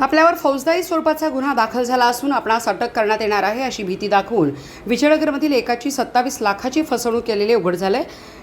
आपल्यावर फौजदारी स्वरूपाचा गुन्हा दाखल झाला असून आपणास अटक करण्यात येणार आहे अशी भीती दाखवून विजयनगरमधील एकाची सत्तावीस लाखाची फसवणूक केलेले उघड झाले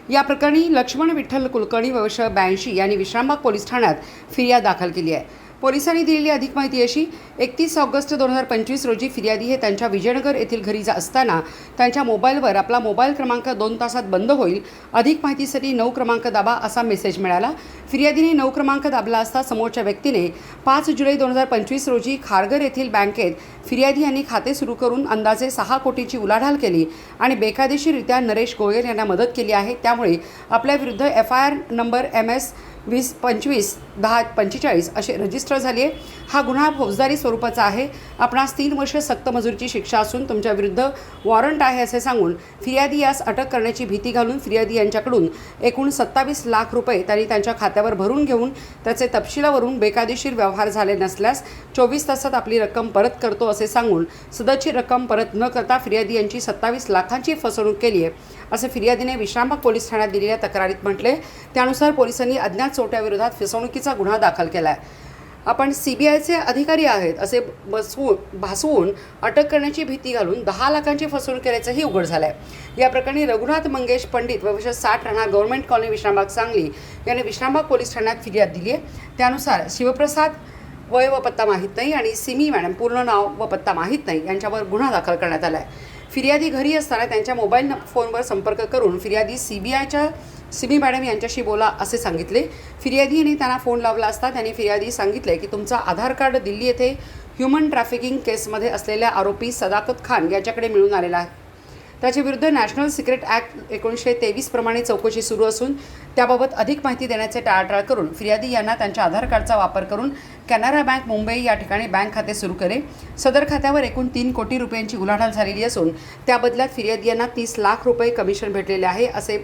या प्रकरणी लक्ष्मण विठ्ठल कुलकर्णी वर्ष ब्याऐंशी यांनी विश्रामबाग पोलीस ठाण्यात फिर्याद दाखल केली आहे. पोलिसांनी दिलेली अधिक माहिती अशी एकतीस ऑगस्ट दोन हजार पंचवीस रोजी फिर्यादी हे त्यांच्या विजयनगर येथील घरी जा असताना त्यांच्या मोबाईलवर आपला मोबाईल क्रमांक दोन तासात बंद होईल अधिक माहितीसाठी नऊ क्रमांक दाबा असा मेसेज मिळाला. फिर्यादीने नऊ क्रमांक दाबला असता समोरच्या व्यक्तीने पाच जुलै दोन हजार पंचवीस रोजी खारघर येथील बँकेत फिर्यादी यांनी खाते सुरू करून अंदाजे सहा कोटीची उलाढाल केली आणि बेकायदेशीररित्या नरेश गोयल यांना मदत केली आहे. त्यामुळे आपल्याविरुद्ध F I R number M S वीस पंचवीस दहा पंचेचाळीस असे रजिस्टर झाली आहे हा गुन्हा फौजदारी स्वरूपाचा आहे. आपणास तीन वर्ष सक्त मजुरीची शिक्षा असून तुमच्याविरुद्ध वॉरंट आहे असे सांगून फिर्यादी यास अटक करण्याची भीती घालून फिर्यादी यांच्याकडून एकूण सत्तावीस लाख रुपये त्यांनी त्यांच्या खात्यावर भरून घेऊन त्याचे तपशिलावरून बेकायदेशीर व्यवहार झाले नसल्यास चोवीस तासात आपली रक्कम परत करतो असे सांगून सदरची रक्कम परत न करता फिर्यादी यांची सत्तावीस लाखांची फसवणूक केली आहे असे फिर्यादीने विश्रामबाग पोलीस ठाण्यात दिलेल्या तक्रारीत म्हटले. त्यानुसार पोलिसांनी अज्ञात चोट्याविरोधात फसवणुकीचा गुन्हा दाखल केला आहे आपण सी बी आयचे अधिकारी आहेत असे बसवून भासवून अटक करण्याची भीती घालून दहा लाखांची फसवणूक केल्याचंही उघड झालं आहे या प्रकरणी रघुनाथ मंगेश पंडित वर्ष साठ राहणार गव्हर्नमेंट कॉलनी विश्रामबाग सांगली यांनी विश्रामबाग पोलीस ठाण्यात फिर्याद दिली आहे त्यानुसार शिवप्रसाद वय व पत्ता माहीत नाही आणि सिमी मॅडम पूर्ण नाव व पत्ता माहीत नाही यांच्यावर गुन्हा दाखल करण्यात आला आहे फिर्यादी घरी असताना त्यांच्या मोबाईल फोनवर संपर्क करून फिर्यादी सी बी आयच्या सिमी मॅडम यांच्याशी बोला असे सांगितले. फिर्यादीने त्यांना फोन लावला असता त्यांनी फिर्यादी सांगितले की तुमचा आधार कार्ड दिल्ली येथे ह्युमन ट्रॅफिकिंग केसमध्ये असलेल्या आरोपी सदाकत खान याच्याकडे मिळून आलेला आहे. त्याच्या विरुद्ध नॅशनल सिक्रेट ॲक्ट एकोणीसशे तेवीस प्रमाणे चौकशी सुरू असून त्याबाबत अधिक माहिती देण्याचे टाळाटाळ करून फिर्यादी यांना त्यांच्या आधार कार्डचा वापर करून कॅनरा बँक मुंबई या ठिकाणी बँक खाते सुरू केले. सदर खात्यावर एकूण तीन कोटी रुपयांची उलाढाल झालेली असून त्या बदल्यात फिर्यादी यांना तीस लाख रुपये कमिशन भेटलेले आहे असे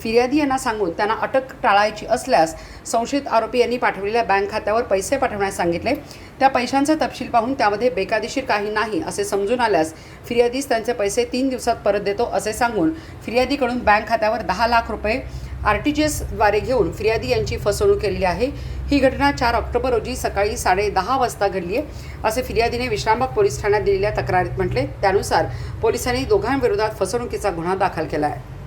फिर्यादी यांना सांगून त्यांना अटक टाळायची असल्यास संशयित आरोपी यांनी पाठवलेल्या बँक खात्यावर पैसे पाठवण्यास सांगितले. त्या पैशांचा तपशील पाहून त्यामध्ये बेकायदेशीर काही नाही असे समजून आल्यास फिर्यादीस त्यांचे पैसे तीन दिवसात परत देतो असे सांगून फिर्यादीकडून बँक खात्यावर दहा लाख रुपये आर टी जी एसद्वारे घेऊन फिर्यादी यांची फसवणूक केलेली आहे. ही घटना चार ऑक्टोबर रोजी सकाळी साडे दहा वाजता घडली आहे असे फिर्यादीने विश्रामबाग पोलीस ठाण्यात दिलेल्या तक्रारीत म्हटले. त्यानुसार पोलिसांनी दोघांविरोधात फसवणुकीचा गुन्हा दाखल केला आहे.